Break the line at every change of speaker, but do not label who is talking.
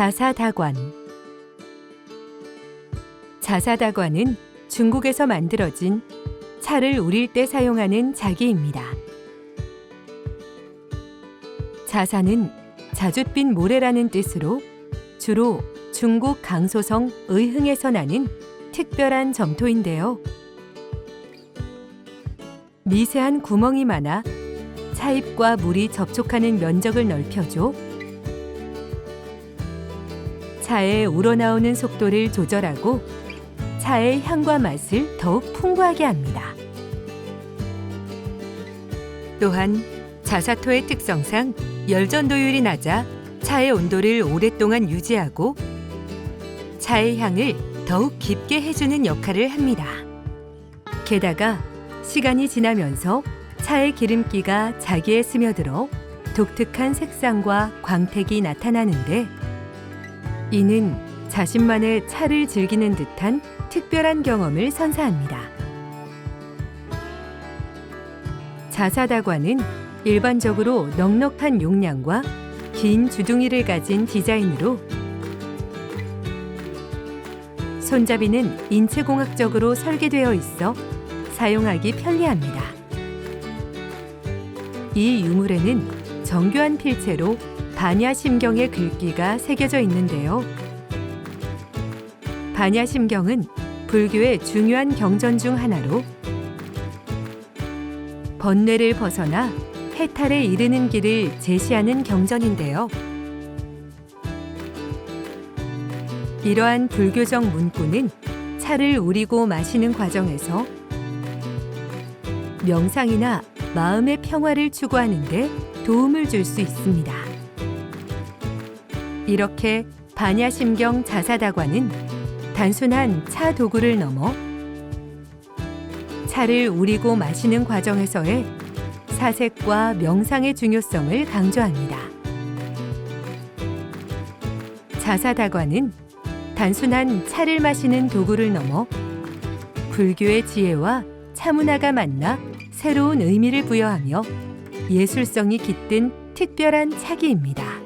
자사다관 자사다관은 중국에서 만들어진 차를 우릴 때 사용하는 자기입니다. 자사는 자줏빛 모래라는 뜻으로 주로 중국 강소성 의흥에서 나는 특별한 점토인데요. 미세한 구멍이 많아 차입과 물이 접촉하는 면적을 넓혀줘 차의 우러나오는 속도를 조절하고 차의 향과 맛을 더욱 풍부하게 합니다. 또한 자사토의 특성상 열전도율이 낮아 차의 온도를 오랫동안 유지하고 차의 향을 더욱 깊게 해주는 역할을 합니다. 게다가 시간이 지나면서 차의 기름기가 자기에 스며들어 독특한 색상과 광택이 나타나는데 이는 자신만의 차를 즐기는 듯한 특별한 경험을 선사합니다. 자사다관은 일반적으로 넉넉한 용량과 긴 주둥이를 가진 디자인으로 손잡이는 인체공학적으로 설계되어 있어 사용하기 편리합니다. 이 유물에는 정교한 필체로 반야심경의 글귀가 새겨져 있는데요. 반야심경은 불교의 중요한 경전 중 하나로 번뇌를 벗어나 해탈에 이르는 길을 제시하는 경전인데요. 이러한 불교적 문구는 차를 우리고 마시는 과정에서 명상이나 마음의 평화를 추구하는데 도움을 줄 수 있습니다. 이렇게 반야심경 자사다관은 단순한 차 도구를 넘어 차를 우리고 마시는 과정에서의 사색과 명상의 중요성을 강조합니다. 자사다관은 단순한 차를 마시는 도구를 넘어 불교의 지혜와 차문화가 만나 새로운 의미를 부여하며 예술성이 깃든 특별한 차기입니다.